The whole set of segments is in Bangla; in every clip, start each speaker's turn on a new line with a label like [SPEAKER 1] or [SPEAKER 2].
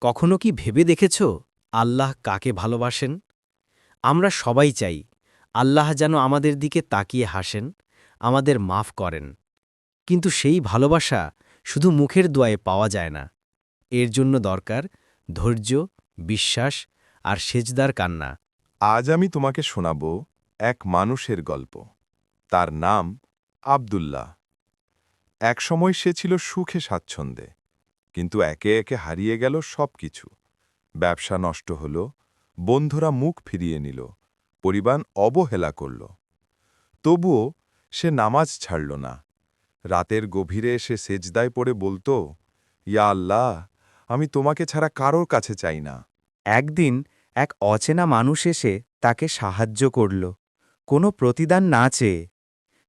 [SPEAKER 1] কখনো কি ভেবে দেখেছ আল্লাহ কাকে ভালোবাসেন? আমরা সবাই চাই আল্লাহ যেন আমাদের দিকে তাকিয়ে হাসেন, আমাদের মাফ করেন। কিন্তু সেই ভালোবাসা শুধু মুখের দোয়ায় পাওয়া যায় না। এর জন্য দরকার ধৈর্য, বিশ্বাস আর সেজদার কান্না।
[SPEAKER 2] আজ আমি তোমাকে শোনাব এক মানুষের গল্প। তার নাম আবদুল্লাহ। একসময় সে ছিল সুখে স্বাচ্ছন্দ্যে। কিন্তু একে একে হারিয়ে গেল সব কিছু ব্যবসা নষ্ট হল, বন্ধুরা মুখ ফিরিয়ে নিল, পরিবার অবহেলা করল। তবুও সে নামাজ ছাড়ল না। রাতের গভীরে সে সেজদায় পড়ে বলতো, ইয়া আল্লাহ, আমি তোমাকে ছাড়া কারোর কাছে চাই না।
[SPEAKER 3] একদিন এক অচেনা মানুষ এসে তাকে সাহায্য করল, কোনো প্রতিদান না চেয়ে।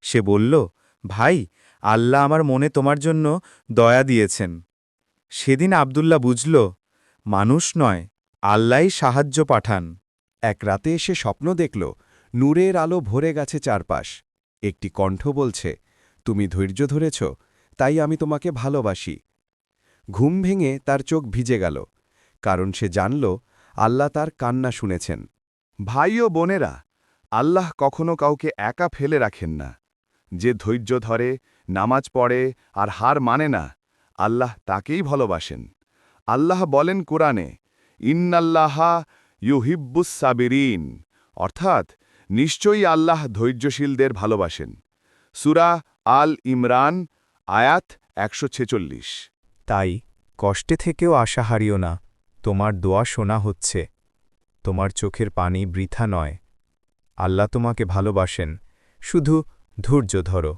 [SPEAKER 3] সে বলল, ভাই, আল্লাহ আমার মনে তোমার জন্য দয়া দিয়েছেন। সেদিন আবদুল্লাহ বুঝল, মানুষ নয়, আল্লাহই সাহায্য পাঠান।
[SPEAKER 4] এক রাতে এসে স্বপ্ন দেখল, নূরের আলো ভরে গেছে চারপাশ। একটি কণ্ঠ বলছে, তুমি ধৈর্য ধরেছ, তাই আমি তোমাকে ভালোবাসি। ঘুম ভেঙে তার চোখ ভিজে গেল, কারণ সে জানল, আল্লাহ তার কান্না শুনেছেন। ভাই ও বোনেরা, আল্লাহ কখনো কাউকে একা ফেলে রাখেন না। যে ধৈর্য ধরে, নামাজ পড়ে, আর হার মানে না আল্লাহ তাকেই ভালোবাসেন। আল্লাহ বলেন কোরআনে, ইন্নাল্লাহা ইউহিব্বুস সাবিরিন। অর্থাৎ, নিশ্চয়ই আল্লাহ ধৈর্যশীলদের ভালোবাসেন। সুরা আল ইমরান, আয়াত একশো ছেচল্লিশ।
[SPEAKER 3] তাই কষ্টে থেকেও আশা হারিও না, তোমার দোয়া শোনা হচ্ছে। তোমার চোখের পানি বৃথা নয়। আল্লাহ তোমাকে ভালোবাসেন, শুধু ধৈর্য ধরো।